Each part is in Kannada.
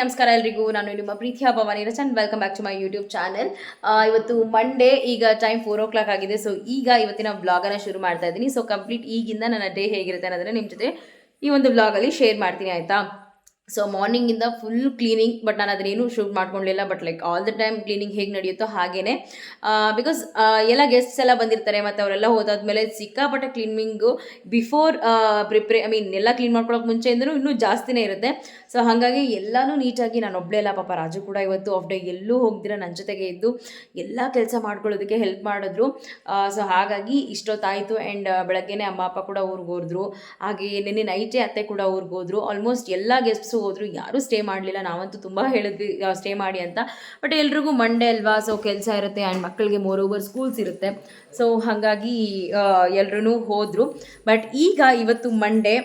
ನಮಸ್ಕಾರ ಎಲ್ರಿಗೂ. ನಾನು ನಿಮ್ಮ ಪ್ರೀತಿಯ Bhavani Rachan. Welcome back to my YouTube channel ಇವತ್ತು ಮಂಡೇ ಈಗ ಟೈಮ್ ಫೋರ್ ಓ ಕ್ಲಾಕ್ ಆಗಿದೆ. ಸೊ ಈಗ ಇವತ್ತಿನ ವ್ಲಾಗನ್ನು ಶುರು ಮಾಡ್ತಾ ಇದ್ದೀನಿ. ಸೊ ಕಂಪ್ಲೀಟ್ ಈಗಿಂದ ನನ್ನ ಡೇ ಹೇಗಿರುತ್ತೆ ಅನ್ನೋದನ್ನ ನಿಮ್ಮ ಜೊತೆ ಈ ಒಂದು ವ್ಲಾಗಲ್ಲಿ ಶೇರ್ ಮಾಡ್ತೀನಿ, ಆಯಿತಾ? ಸೊ ಮಾರ್ನಿಂಗಿಂದ ಫುಲ್ ಕ್ಲೀನಿಂಗ್ ಬಟ್ ನಾನು ಅದನ್ನೇನು shoot ಮಾಡ್ಕೊಳ್ಳಿಲ್ಲ but like all the time cleaning ಹೇಗೆ ನಡೆಯುತ್ತೋ ಹಾಗೇ ಬಿಕಾಸ್ ಎಲ್ಲ ಗೆಸ್ಟ್ಸ್ ಎಲ್ಲ ಬಂದಿರ್ತಾರೆ, ಮತ್ತು ಅವರೆಲ್ಲ ಹೋದಾದ್ಮೇಲೆ ಸಿಕ್ಕಾಪಟ್ಟೆ cleaning before prepare I mean ಎಲ್ಲ ಕ್ಲೀನ್ ಮಾಡ್ಕೊಳ್ಳೋಕೆ ಮುಂಚೆಯಿಂದನೂ ಇನ್ನೂ ಜಾಸ್ತಿನೇ ಇರುತ್ತೆ. ಸೊ ಹಾಗಾಗಿ ಎಲ್ಲನೂ ನೀಟಾಗಿ, ನಾನು ಒಬ್ಬಳೇ ಇಲ್ಲ ಪಾಪ ರಾಜು ಕೂಡ ಇವತ್ತು ಆಫ್ ಡೇ ಎಲ್ಲೂ ಹೋಗ್ದಿರ ನನ್ನ ಜೊತೆಗೆ ಇದ್ದು ಎಲ್ಲ ಕೆಲಸ ಮಾಡ್ಕೊಳ್ಳೋದಕ್ಕೆ ಹೆಲ್ಪ್ ಮಾಡಿದ್ರು. ಸೊ ಹಾಗಾಗಿ ಇಷ್ಟೊತ್ತಾಯಿತು ಆ್ಯಂಡ್ ಬೆಳಗ್ಗೆನೇ ಅಮ್ಮ, ಅಪ್ಪ ಕೂಡ ಊರಿಗೆ ಹೋದ್ರು. ಹಾಗೆ ನಿನ್ನೆ ನೈಟೇ ಅತ್ತೆ ಕೂಡ ಊರಿಗೆ ಹೋದ್ರು. ಆಲ್ಮೋಸ್ಟ್ ಎಲ್ಲ ಗೆಸ್ಟ್ಸು ಹೋದ್ರು ಯಾರೂ ಸ್ಟೇ ಮಾಡಲಿಲ್ಲ. ನಾವಂತೂ ತುಂಬ ಹೇಳಿದ್ವಿ ಸ್ಟೇ ಮಾಡಿ ಅಂತ. ಬಟ್ ಎಲ್ರಿಗೂ ಮಂಡೇ ಅಲ್ವಾ ಸೊ ಕೆಲಸ ಇರುತ್ತೆ. ಆ್ಯಂಡ್ ಮಕ್ಕಳಿಗೆ ಮೋರ್ ಓವರ್ ಸ್ಕೂಲ್ಸ್ ಇರುತ್ತೆ. ಸೊ ಹಾಗಾಗಿ ಎಲ್ಲರೂ ಹೋದರು. ಬಟ್ ಈಗ ಇವತ್ತು ಮಂಡೇ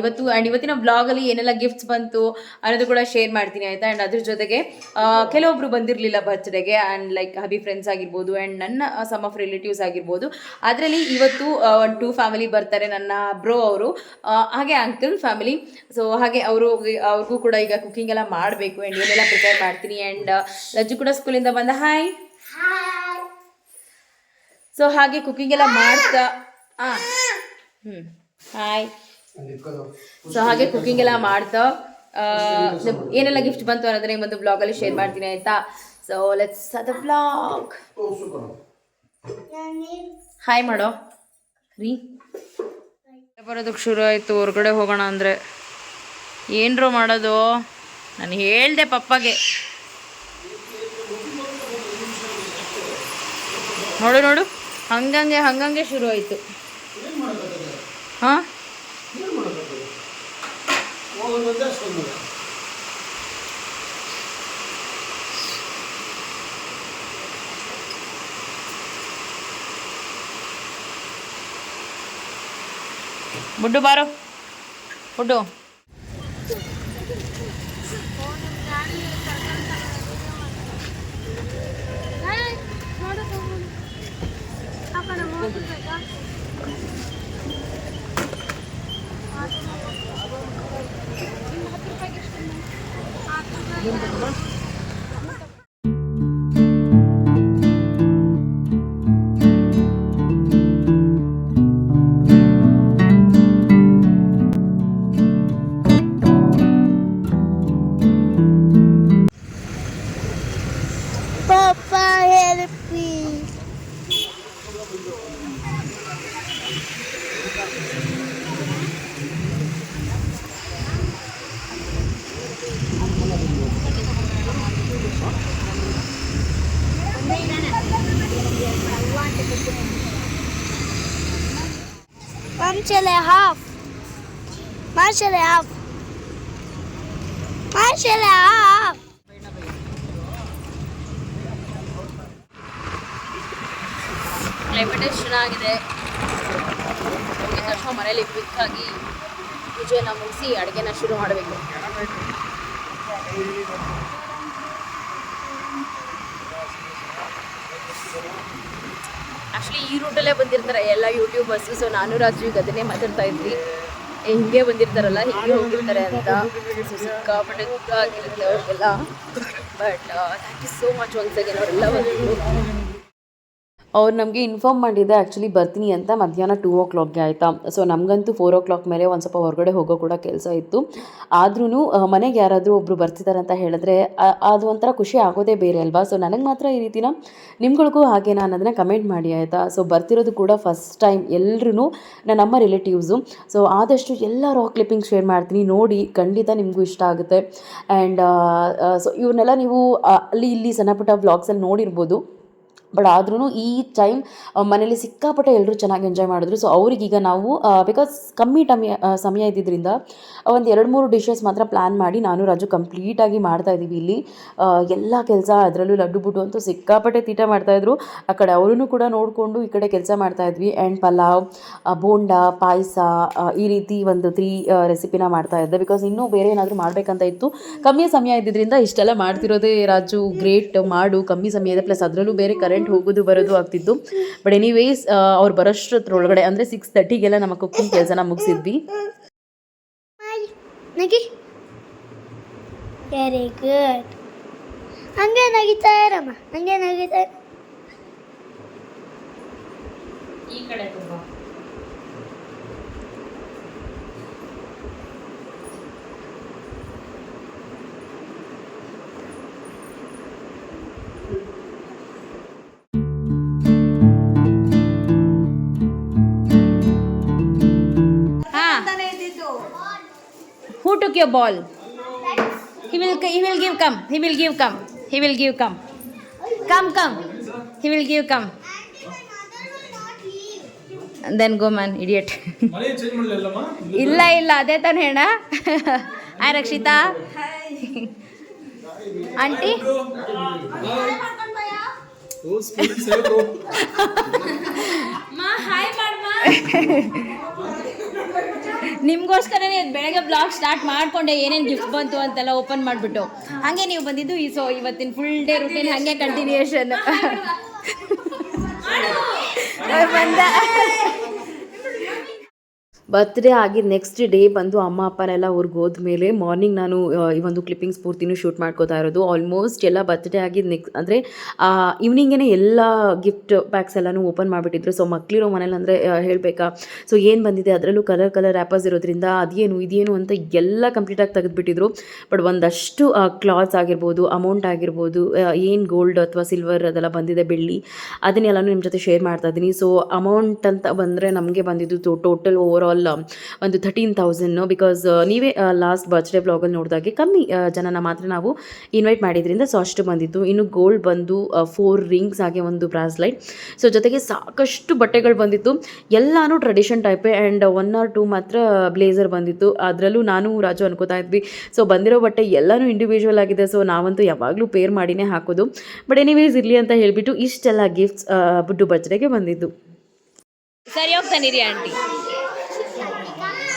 ಇವತ್ತು ಆ್ಯಂಡ್ ಇವತ್ತಿನ ಬ್ಲಾಗಲ್ಲಿ ಏನೆಲ್ಲ ಗಿಫ್ಟ್ಸ್ ಬಂತು ಅನ್ನೋದು ಕೂಡ ಶೇರ್ ಮಾಡ್ತೀನಿ, ಆಯಿತಾ? ಆ್ಯಂಡ್ ಅದ್ರ ಜೊತೆಗೆ ಕೆಲವೊಬ್ರು ಬಂದಿರಲಿಲ್ಲ ಬರ್ತ್ಡೇಗೆ ಆ್ಯಂಡ್ ಲೈಕ್ ಹಬಿ ಫ್ರೆಂಡ್ಸ್ ಆಗಿರ್ಬೋದು ಆ್ಯಂಡ್ ನನ್ನ ಸಮ್ ಆಫ್ ರಿಲೇಟಿವ್ಸ್ ಆಗಿರ್ಬೋದು. ಅದರಲ್ಲಿ ಇವತ್ತು ಒಂದು ಟೂ ಫ್ಯಾಮಿಲಿ ಬರ್ತಾರೆ, ನನ್ನ ಬ್ರೋ ಅವರು. ಹಾಗೆ ಅಂಕಲ್ ಫ್ಯಾಮಿಲಿ ಸೊ ಹಾಗೆ ಅವರು ಅವ್ರಿಗೂ ಕೂಡ ಈಗ ಕುಕಿಂಗ್ ಎಲ್ಲ ಮಾಡಬೇಕು ಆ್ಯಂಡ್ ಏನೆಲ್ಲ ಪ್ರಿಪೇರ್ ಮಾಡ್ತೀನಿ ಆ್ಯಂಡ್ ಲಜ್ಜು ಕೂಡ ಸ್ಕೂಲಿಂದ ಬಂದ. ಹಾಯ್ ಸೊ ಹಾಗೆ ಕುಕಿಂಗ್ ಎಲ್ಲ ಮಾಡ್ತಾ ಹಾಂ ಹ್ಞೂ ಹಾಯ್ ಸೊ ಹಾಗೆ ಕುಕಿಂಗ್ ಎಲ್ಲ ಮಾಡ್ತಾ ಏನೆಲ್ಲ ಗಿಫ್ಟ್ ಬಂತು ಅನ್ನೋದನ್ನ ಒಂದು ಬ್ಲಾಗಲ್ಲಿ ಶೇರ್ ಮಾಡ್ತೀನಿ ಆಯ್ತಾ? ಸೊ ಲೆಟ್ಸ್ ಅದ ಬ್ಲಾಗ್ ಹಾಯ್ ಮಾಡೋ ರೀ ಬರೋದಕ್ಕೆ ಶುರು ಆಯಿತು ಹೊರಗಡೆ ಹೋಗೋಣ ಅಂದರೆ. ಏನ್ರೋ ಮಾಡೋದು? ನಾನು ಹೇಳ್ದೆ ಪಪ್ಪಗೆ. ನೋಡು ನೋಡು. ಹಂಗಂಗೆ ಹಂಗಂಗೆ ಶುರು ಆಯಿತು. ಹಾಂ? ಬುಡ್ಡು ಬಾರೋ. ಬುಡ್ಡು. Thank you. Marcele have? Marcele shall I have? Climate ಚೆನ್ನಾಗಿದೆ ಹೋಗಿದ ತಕ್ಷಣ ಮನೇಲಿ ಕ್ವಿಕ್ಕಾಗಿ ಪೂಜೆನ ಮುಗಿಸಿ ಅಡುಗೆನ ಶುರು ಮಾಡಬೇಕು ಆ್ಯಕ್ಚುಲಿ ಈ ರೂಟಲ್ಲೇ ಬಂದಿರ್ತಾರೆ ಎಲ್ಲ ಯೂಟ್ಯೂಬರ್ಸ್ ಸೊ ನಾನು ರಾಜು ಈಗ ಅದನ್ನೇ ಮಾತಾಡ್ತಾ ಇದ್ವಿ. ಹಿಂಗೆ ಬಂದಿರ್ತಾರಲ್ಲ, ಹಿಂಗೆ ಹೋಗಿರ್ತಾರೆ ಅಂತ. ಸೊ ಸಿಕ್ಕಾಪಟ್ಟೆ ಆಗಿರುತ್ತೆ ಅವ್ರಿಗೆಲ್ಲ. But thank you so much once again ಅವರೆಲ್ಲ ಬಂದಿದ್ರು. ಅವ್ರು ನಮಗೆ ಇನ್ಫಾರ್ಮ್ ಮಾಡಿದ್ದೆ ಆ್ಯಕ್ಚುಲಿ ಬರ್ತೀನಿ ಅಂತ ಮಧ್ಯಾಹ್ನ ಟೂ ಓ ಕ್ಲಾಕ್ಗೆ ಆಯಿತಾ? ಸೊ ನಮಗಂತೂ ಫೋರ್ ಓ ಕ್ಲಾಕ್ ಮೇಲೆ ಒಂದು ಸ್ವಲ್ಪ ಹೊರಗಡೆ ಹೋಗೋ ಕೂಡ ಕೆಲಸ ಇತ್ತು. ಆದ್ರೂ ಮನೆಗೆ ಯಾರಾದರೂ ಒಬ್ಬರು ಬರ್ತಿದ್ದಾರೆ ಅಂತ ಹೇಳಿದ್ರೆ ಅದು ಒಂಥರ ಖುಷಿ ಆಗೋದೇ ಬೇರೆ ಅಲ್ವಾ? ಸೊ ನನಗೆ ಮಾತ್ರ ಈ ರೀತಿನ ನಿಮ್ಗಳಿಗೂ ಹಾಗೇನಾ ಅನ್ನೋದನ್ನ ಕಮೆಂಟ್ ಮಾಡಿ ಆಯಿತಾ? ಸೊ ಬರ್ತಿರೋದು ಕೂಡ ಫಸ್ಟ್ ಟೈಮ್ ಎಲ್ಲರೂ ನಮ್ಮ ರಿಲೇಟಿವ್ಸು ಸೊ ಆದಷ್ಟು ಎಲ್ಲ ರಾಕ್ ಕ್ಲಿಪ್ಪಿಂಗ್ ಶೇರ್ ಮಾಡ್ತೀನಿ, ನೋಡಿ ಖಂಡಿತ ನಿಮಗೂ ಇಷ್ಟ ಆಗುತ್ತೆ. ಆ್ಯಂಡ್ ಸೊ ಇವ್ರನ್ನೆಲ್ಲ ನೀವು ಅಲ್ಲಿ ಇಲ್ಲಿ ಸಣ್ಣ ಪುಟ್ಟ ವ್ಲಾಗ್ಸಲ್ಲಿ ನೋಡಿರ್ಬೋದು. ಬಟ್ ಆದ್ರೂ ಈ ಟೈಮ್ ಮನೇಲಿ ಸಿಕ್ಕಾಪಟ್ಟೆ ಎಲ್ಲರೂ ಚೆನ್ನಾಗಿ ಎಂಜಾಯ್ ಮಾಡಿದ್ರು. ಸೊ ಅವ್ರಿಗೀಗ ನಾವು ಬಿಕಾಸ್ ಕಮ್ಮಿ ಟಮಿ ಸಮಯ ಇದ್ದಿದ್ದರಿಂದ ಒಂದು ಎರಡು ಮೂರು ಡಿಶಸ್ ಮಾತ್ರ ಪ್ಲ್ಯಾನ್ ಮಾಡಿ ನಾನು, ರಾಜು ಕಂಪ್ಲೀಟಾಗಿ ಮಾಡ್ತಾ ಇದ್ದೀವಿ ಇಲ್ಲಿ. ಎಲ್ಲ ಕೆಲಸ ಅದರಲ್ಲೂ ಲಡ್ಡು, ಬುಡ್ಡು ಅಂತೂ ಸಿಕ್ಕಾಪಟ್ಟೆ ತೀಟ ಮಾಡ್ತಾಯಿದ್ರು ಆ ಕಡೆ ಅವರೂ ಕೂಡ ನೋಡಿಕೊಂಡು ಈ ಕಡೆ ಕೆಲಸ ಮಾಡ್ತಾ ಇದ್ವಿ. ಆ್ಯಂಡ್ ಪಲಾವ್ ಬೋಂಡ, ಪಾಯಸ ಈ ರೀತಿ ಒಂದು ತ್ರೀ ರೆಸಿಪಿನ ಮಾಡ್ತಾ ಇದ್ದೆ. ಬಿಕಾಸ್ ಇನ್ನೂ ಬೇರೆ ಏನಾದರೂ ಮಾಡಬೇಕಂತ ಇತ್ತು. ಕಮ್ಮಿ ಸಮಯ ಇದ್ದಿದ್ದರಿಂದ ಇಷ್ಟೆಲ್ಲ ಮಾಡ್ತಿರೋದೇ ರಾಜು ಗ್ರೇಟ್ ಮಾಡು, ಕಮ್ಮಿ ಸಮಯ ಇದೆ. ಪ್ಲಸ್ ಅದರಲ್ಲೂ ಬೇರೆ ಕರೆಂಟ್ ಹೋಗೋದು ಬರೋದು ಆಗ್ತಿತ್ತು ಬಟ್ ಎನಿವೇಸ್ ಅವ್ರು ಬರೋಷ್ಟರೊಳಗಡೆ ಅಂದರೆ ಸಿಕ್ಸ್ ತರ್ಟಿಗೆಲ್ಲ ನಮ್ಮ ಕುಕ್ಕಿಂಗ್ ಕೆಲಸನ ಮುಗಿಸಿದ್ವಿ. ವೆರಿ ಗುಡ್ ಹಂಗೆ ನಗಿತಾ ಇರಮ್ಮ ಹಂಗೆ ನಗಿತಾ. ಈ ಕಡೆ ತುಂಬಾ took your ball? He will he will give come. He will give come. He will give come. Come come. He will give come. And then go man, idiot. ಮನೆ ಚೇಂಜ್ ಮಾಡಲಿಲ್ಲಮ್ಮ ಇಲ್ಲ ಇಲ್ಲ ಅದೇ ತಾನೇ ಹೇಳ ಹಾಯ್ ರಕ್ಷಿತಾ ಆಂಟಿ ನಿಮ್ಗೋಸ್ಕರನೇ ಬೆಳಗ್ಗೆ ಬ್ಲಾಗ್ ಸ್ಟಾರ್ಟ್ ಮಾಡ್ಕೊಂಡೆ ಏನೇನು ಗಿಫ್ಟ್ ಬಂತು ಅಂತೆಲ್ಲ ಓಪನ್ ಮಾಡಿಬಿಟ್ಟು. ಹಾಗೆ ನೀವು ಬಂದಿದ್ದು ಈ ಸೊ ಇವತ್ತಿನ ಫುಲ್ ಡೇ ರುಟೀನ್ ಹಾಗೆ ಕಂಟಿನ್ಯೂಯೇಷನ್ ಬಂದ. ಬರ್ತ್ಡೇ ಆಗಿ ನೆಕ್ಸ್ಟ್ ಡೇ ಬಂದು ಅಮ್ಮ ಅಪ್ಪನೆಲ್ಲ ಊರಿಗೆ ಹೋದ್ಮೇಲೆ ಮಾರ್ನಿಂಗ್ ನಾನು ಈ ಒಂದು ಕ್ಲಿಪ್ಪಿಂಗ್ಸ್ ಪೂರ್ತಿನೂ ಶೂಟ್ ಮಾಡ್ಕೋತಾ ಇರೋದು. ಆಲ್ಮೋಸ್ಟ್ ಎಲ್ಲ ಬರ್ತ್ಡೇ ಆಗಿದ್ದು ನೆಕ್ಸ್ಟ್ ಅಂದರೆ ಈವ್ನಿಂಗೇ ಎಲ್ಲ ಗಿಫ್ಟ್ ಪ್ಯಾಕ್ಸ್ ಎಲ್ಲನೂ ಓಪನ್ ಮಾಡಿಬಿಟ್ಟಿದ್ರು. ಸೊ ಮಕ್ಕಳಿರೋ ಮನೇಲಿ ಅಂದರೆ ಹೇಳಬೇಕಾ? ಸೊ ಏನು ಬಂದಿದೆ? ಅದರಲ್ಲೂ ಕಲರ್ ಕಲರ್ ರ್ಯಾಪರ್ಸ್ ಇರೋದ್ರಿಂದ ಅದೇನು, ಇದೇನು ಅಂತ ಎಲ್ಲ ಕಂಪ್ಲೀಟಾಗಿ ತೆಗೆದುಬಿಟ್ಟಿದ್ರು. ಬಟ್ ಒಂದಷ್ಟು ಕ್ಲಾತ್ಸ್ ಆಗಿರ್ಬೋದು ಅಮೌಂಟ್ ಆಗಿರ್ಬೋದು ಏನು ಗೋಲ್ಡ್ ಅಥವಾ ಸಿಲ್ವರ್ ಅದೆಲ್ಲ ಬಂದಿದೆ ಬೆಳ್ಳಿ, ಅದನ್ನೆಲ್ಲನೂ ನಿಮ್ಮ ಜೊತೆ ಶೇರ್ ಮಾಡ್ತಾ ಇದ್ದೀನಿ. ಸೊ ಅಮೌಂಟ್ ಅಂತ ಬಂದರೆ ನಮಗೆ ಬಂದಿದ್ದು ಟೋಟಲ್ ಓವರ್ ಆಲ್ ಒಂದು ಥರ್ಟೀನ್ ತೌಸಂಡು ಬಿಕಾಸ್ ನೀವೇ ಲಾಸ್ಟ್ ಬರ್ತ್ಡೇ ಬ್ಲಾಗಲ್ಲಿ ನೋಡಿದಾಗೆ ಕಮ್ಮಿ ಆ, ಜನನ ಮಾತ್ರ ನಾವು ಇನ್ವೈಟ್ ಮಾಡಿದ್ರಿಂದ ಸೊ ಅಷ್ಟು ಬಂದಿತ್ತು. ಇನ್ನು ಗೋಲ್ಡ್ ಬಂದು ಫೋರ್ ರಿಂಗ್ಸ್ ಹಾಗೆ ಒಂದು ಬ್ರಾಸ್ಲೈಟ್ ಸೊ ಜೊತೆಗೆ ಸಾಕಷ್ಟು ಬಟ್ಟೆಗಳು ಬಂದಿತ್ತು. ಎಲ್ಲಾನು ಟ್ರೆಡಿಷನ್ ಟೈಪೇ ಆ್ಯಂಡ್ ಒನ್ ಆರ್ ಟೂ ಮಾತ್ರ ಬ್ಲೇಸರ್ ಬಂದಿತ್ತು. ಅದರಲ್ಲೂ ನಾನು ರಾಜು ಅನ್ಕೋತಾ ಇದ್ವಿ. ಸೊ ಬಂದಿರೋ ಬಟ್ಟೆ ಎಲ್ಲನೂ ಇಂಡಿವಿಜುವಲ್ ಆಗಿದೆ. ಸೊ ನಾವಂತೂ ಯಾವಾಗಲೂ ಪೇರ್ ಮಾಡಿನೇ ಹಾಕೋದು. ಬಟ್ ಎನಿವೇಸ್ ಇರಲಿ ಅಂತ ಹೇಳಿಬಿಟ್ಟು ಇಷ್ಟೆಲ್ಲ ಗಿಫ್ಟ್ಸ್ ಬುಡ್ಡು ಬರ್ತ್ಡೇಗೆ ಬಂದಿದ್ದು. ಸರಿ ಹೋಗ್ತಾನಿರಿ ಆಂಟಿ.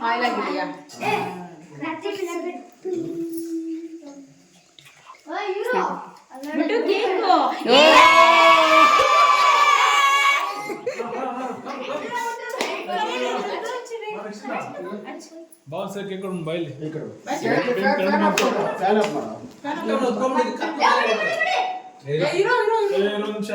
ಮಾಡ ಹಾಂ ಓಕೆ ಇನ್ನೊಂದು ನಿಮಿಷ ಇರು. ಬಾಲ್ ಸರ್ ಕೇಳ್ಕೊಂಡು ಬೈಲಿ ಇನ್ನೊಂದು ನಿಮಿಷ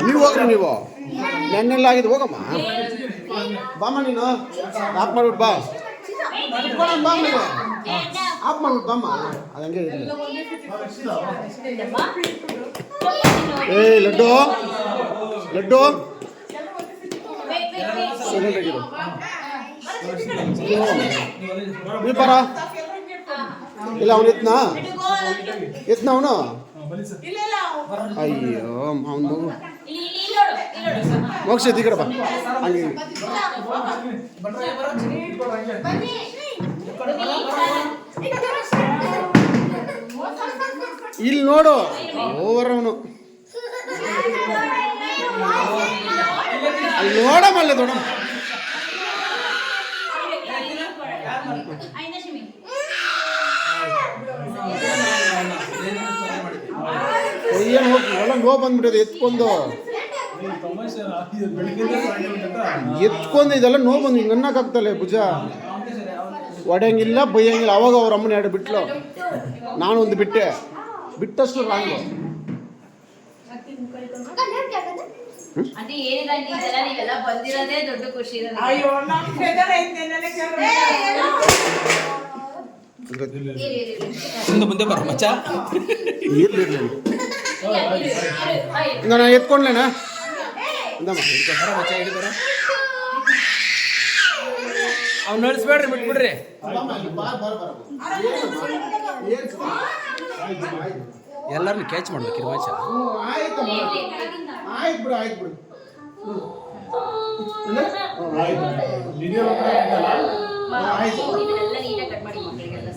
ನೀವು ಹೋಗ್ರಿ ನೀವು ನೆನ್ನೆಲ್ಲ ಆಗಿದೆ ಹೋಗಮ್ಮ ಬಾಮ್ಮ ನೀನು ಆಫ್ ಮಾಡ್ಬಿಟ್ಟು ಬಾ ಕುತ್ಕೊಳ್ಳೋಣ ಬಾ ನೀವು ಆಫ್ ಮಾಡ್ಬಿಟ್ಟು ಬಾಮ್ಮ ಅದು ಹಂಗೆ ಇರಲಿ ಏ ಲಡ್ಡು ಲಡ್ಡು ಬರ ಇಲ್ಲ, ಅವನು ಎತ್ನಾ? ಎತ್ನ ಅವನು? ಅಯ್ಯೋ, ಅವನು. ಮೋಕ್ಷ ಬಾ. ಹಂಗೆ. ಇಲ್ಲಿ ನೋಡು, ಓವರ್ ಅವನು ಅಲ್ಲಿ ನೋಡಮಲ್ಲ ದೊಡ್ಡ ಏನು ಹೋಗಿ ಒಳ ನೋ ಬಂದ್ಬಿಟ್ಟಿದೆ ಎತ್ಕೊಂಡು. ಎತ್ಕೊಂಡು ಇದೆಲ್ಲ ನೋ ಬಂದು ಹಿಂಗೆ ಅನ್ನಕ್ಕಾಗ್ತಲ್ಲ ಭುಜ. ಒಡೆಯಂಗಿಲ್ಲ, ಬೈಯಂಗಿಲ್ಲ, ಅವಾಗ ಅವ್ರ ಅಮ್ಮನ ಎರಡು ಬಿಟ್ಲು. ಒಂದು ಬಿಟ್ಟೆ. ಬಿಟ್ಟಷ್ಟು ರಾಂಗು. ಅದೇ ಏನಿಲ್ಲ ಈ ಜನ ನೀವೆಲ್ಲ ಬಂದಿರೋದೇ ದೊಡ್ಡ ಖುಷಿ ನನಗೆ. ಅಯ್ಯೋ ನಮ್ಮ ಫೆದರ್ ಐತೆ ನನಗೆ ಇರಿ, ಇರಿ, ಇರಿ. ಮುಂದೆ ಮುಂದೆ ಬರ ಮಚ್ಚ ಇರ್ಲಿ ಇರ್ಲಿ ಇರಿ, ಇರಿ, ಇರಿ. ಈಗ ನಾನು ಎತ್ಕೊಂಡ್ಲೇನಾ ಇಂದಮ್ಮ ಬರ ಮಚ್ಚ ಇಲ್ಲಿ ಬರ ಅವ್ನು ನಡ್ಸ್ಬೇಡ್ರಿ ಬಿಟ್ಬಿಡ್ರಿ ಎಲ್ಲರನ್ನು ಕ್ಯಾಚ್ ಮಾಡ್ಬೇಕಿರಿ ಮಚ್ಚ ಆಯ್ತು ಆಯ್ತು ಬಿಡು ಆಯ್ತು ಬಿಡು ಆಯ್ತು ಇದನ್ನೆಲ್ಲ ನೀಟಾಗಿ ಕಟ್ ಮಾಡಿ ಮಕ್ಕಳಿಗೆಲ್ಲ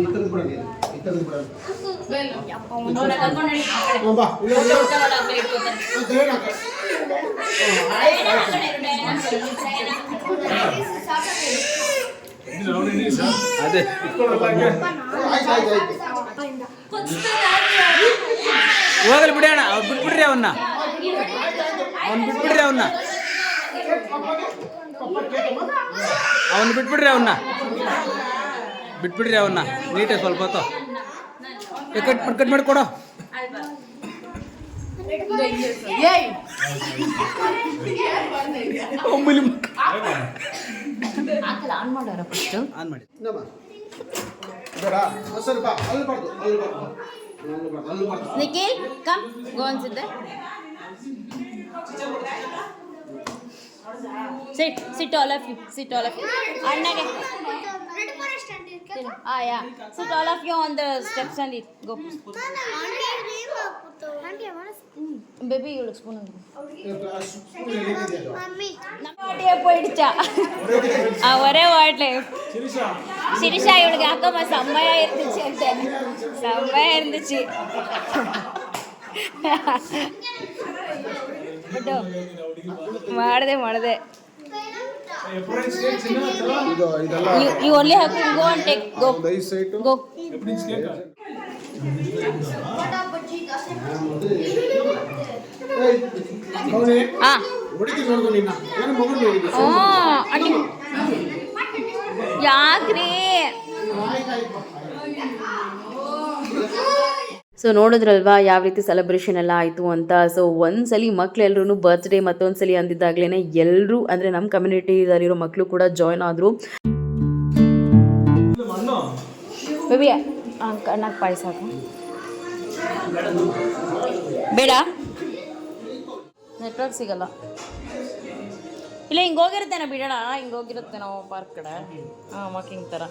ಇತ್ತದ ಬಿಡಂಗೆ ಇತ್ತದ ಬಿಡಂಗೆ ಅವ್ನ ಕರ್ಕೊಂಡು ನಡಿ ಆ ಕಡೆ. ಬಾ ಇಲ್ಲ ಊಟ ಊಟ ಮಾಡೋ ಆ ಕಡೆ ಇಟ್ಕೊತಾರೆ. ಅಂತ ಹೇಳಿ ಆ ಕಡೆ. ಡಯಾನಾ ಆ ಕಡೆ ಇರು, ಡಯಾನಾ ಆ ಕಡೆ ಇರು, ಡಯಾನಾ. ಇದು ಅವ್ರು ಇಡಿ ಸರ್ ಅದೇ ಇಟ್ಕೊಳ್ಳಲ್ಲ ಹಂಗೆ. ಆಯ್ತು ಆಯ್ತು ಆಯ್ತು ಹೋಗಲಿ ಬಿಡಿ ಅಣ್ಣ ಅವ್ರು ಬಿಟ್ಬಿಡ್ರಿ ಅವನ್ನ ಅವ್ನು ಬಿಟ್ಬಿಡ್ರಿ ಅವನ್ನ ಅವನ್ನ ಬಿಟ್ಬಿಡ್ರಿ ಅವನ್ನ ಬಿಟ್ಬಿಡ್ರಿ ಅವನ್ನ ನೀಟಾಗಿ ಸ್ವಲ್ಪ ಹೊತ್ತು. ಏ, ಕಟ್ ಮಾಡಿ ಕಟ್ ಮಾಡಿ ಕೊಡೋ. ಆನ್ ಮಾಡೋರ ಫಸ್ಟ್ ಆನ್ ಮಾಡಿ. ಬೇಡ. ಸ್ವಲ್ಪ ಅಲ್ಲಿ ಬಾರ್ದು ಅಲ್ಲಿ ಬಾರ್ದು ಅಲ್ಲಿ ಬಾರ್ದು ಅಲ್ಲಿ ಬಾರ್ದು. Nikhil come go ಅನ್ಸಿದ್ದೆ sit sit all of you sit all of you ಅಣ್ಣಗೆ. ಆ yeah sit all of you on the steps and it go baby baby ഇവിടെ സ്പൂൺ ആ ഒരേ വാട്ടിലേ. ശിരിഷ ഇവൾക്ക് അക്കമ്മ സമ്മയായിരുന്നിച്ച് സമ്മയായിരുന്നിച്ച് കേട്ടോ? ಮಾಡದೆ ಮಾಡದೆ you only have to go and take go ಯಾಕ್ರಿ? ಸೊ ನೋಡಿದ್ರಲ್ವಾ ಯಾವ ರೀತಿ ಸೆಲೆಬ್ರೇಷನ್ ಎಲ್ಲ ಆಯಿತು ಅಂತ. ಸೊ ಒಂದ್ಸಲಿ ಮಕ್ಳೆಲ್ಲರೂ ಬರ್ತ್ಡೇ ಮತ್ತೊಂದ್ಸಲಿ ಅಂದಿದ್ದಾಗ್ಲೇ ಎಲ್ಲರೂ ಅಂದರೆ ನಮ್ಮ ಕಮ್ಯುನಿಟಿದಲ್ಲಿರೋ ಮಕ್ಕಳು ಕೂಡ ಜಾಯ್ನ್ ಆದರು. ಕಣ್ಣಾಗ ಪಾಯಸ ಬೇಡ. ನೆಟ್ವರ್ಕ್ ಸಿಗಲ್ಲ. ಇಲ್ಲ ಹಿಂಗೆ ಹೋಗಿರುತ್ತೇನೋ ಬಿಡೋಣ. ಹಿಂಗೆ ಹೋಗಿರುತ್ತೆ ನಾವು ಪಾರ್ಕ್ ಕಡೆ. ಹಾಂ ವಾಕಿಂಗ್ ಥರ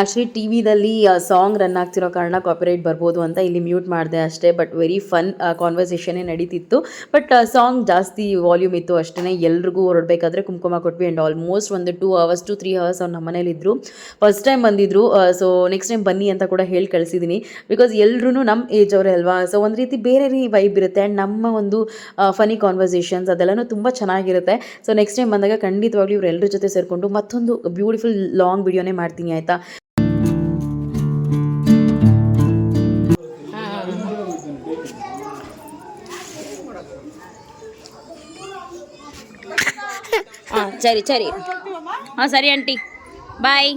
ಆ್ಯಕ್ಚುಲಿ ಟಿ ವಿದಲ್ಲಿ ಸಾಂಗ್ ರನ್ ಆಗ್ತಿರೋ ಕಾರಣ ಕಾಪಿರೈಟ್ ಬರ್ಬೋದು ಅಂತ ಇಲ್ಲಿ ಮ್ಯೂಟ್ ಮಾಡಿದೆ ಅಷ್ಟೇ ಬಟ್ ವೆರಿ ಫನ್ ಕಾನ್ವರ್ಸೇಷನೇ ನಡೀತಿತ್ತು. ಬಟ್ ಸಾಂಗ್ ಜಾಸ್ತಿ ವಾಲ್ಯೂಮ್ ಇತ್ತು ಅಷ್ಟೇ ಎಲ್ರಿಗೂ ಹೊರಡಬೇಕಾದ್ರೆ ಕುಂಕುಮ ಕೊಟ್ವಿ ಆ್ಯಂಡ್ ಆಲ್ಮೋಸ್ಟ್ ಒಂದು two hours to three hours ಅವ್ರು ನಮ್ಮ ಮನೇಲಿದ್ದರು ಫಸ್ಟ್ ಟೈಮ್ ಬಂದಿದ್ರು ಸೊ ನೆಕ್ಸ್ಟ್ ಟೈಮ್ ಬನ್ನಿ ಅಂತ ಕೂಡ ಹೇಳಿ ಕಳಿಸಿದ್ದೀನಿ ಬಿಕಾಸ್ ಎಲ್ಲರೂ ನಮ್ಮ ಏಜ್ ಅವರೇ ಅಲ್ವಾ ಸೊ ಒಂದು ರೀತಿ ಬೇರೆ ರೀ ವೈಬ್ ಇರುತ್ತೆ ಆ್ಯಂಡ್ ನಮ್ಮ ಒಂದು ಫನಿ ಕಾನ್ವರ್ಸೇಷನ್ಸ್ ಅದೆಲ್ಲನೂ ತುಂಬ ಚೆನ್ನಾಗಿರುತ್ತೆ. ಸೊ ನೆಕ್ಸ್ಟ್ ಟೈಮ್ ಬಂದಾಗ ಖಂಡಿತವಾಗ್ಲೂ ಇವರೆಲ್ಲರ ಜೊತೆ ಸೇರಿಕೊಂಡು ಮತ್ತೊಂದು ಬ್ಯೂಟಿಫುಲ್ ಲಾಂಗ್ ವಿಡಿಯೋನೇ ಮಾಡ್ತೀನಿ, ಆಯಿತಾ? ಹಾಂ ಸರಿ ಸರಿ ಹಾಂ ಸರಿ ಆಂಟಿ ಬಾಯ್